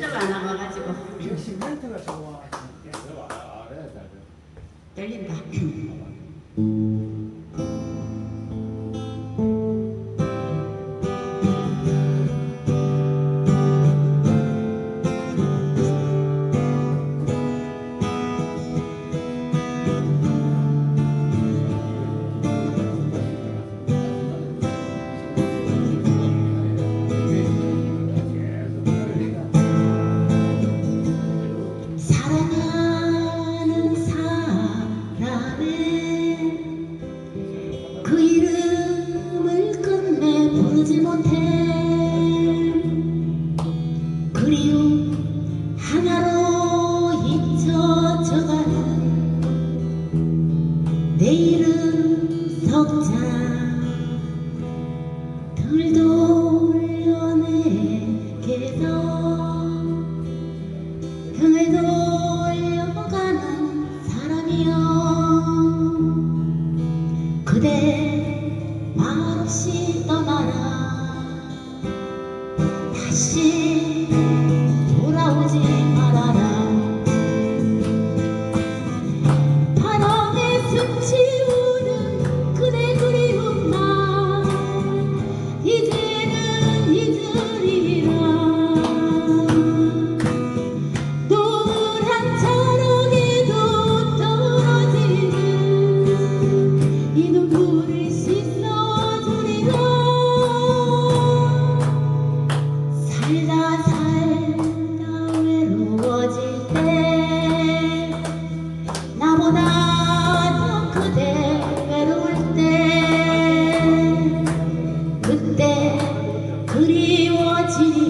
연락 안 와가지고. 역시 멘트가 좋아. 떨린다. 부르지 못해. 그리움 하나로 잊혀져가는 내 이름 석자. 들 돌려내게서 등을 돌려가는 사람이여. 그대 말없이 떠나라 다 그때 그리워지리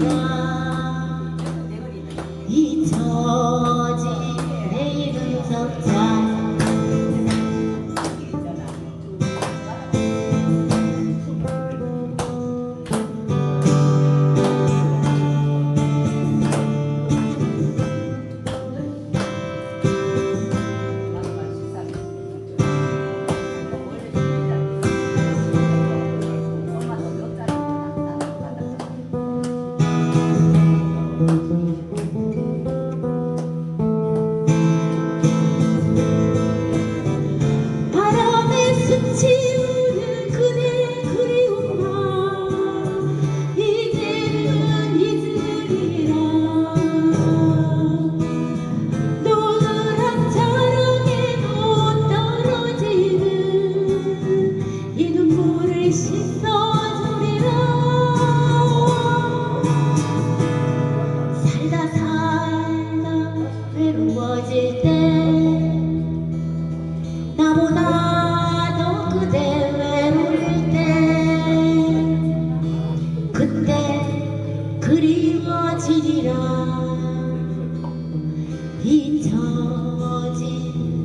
常无。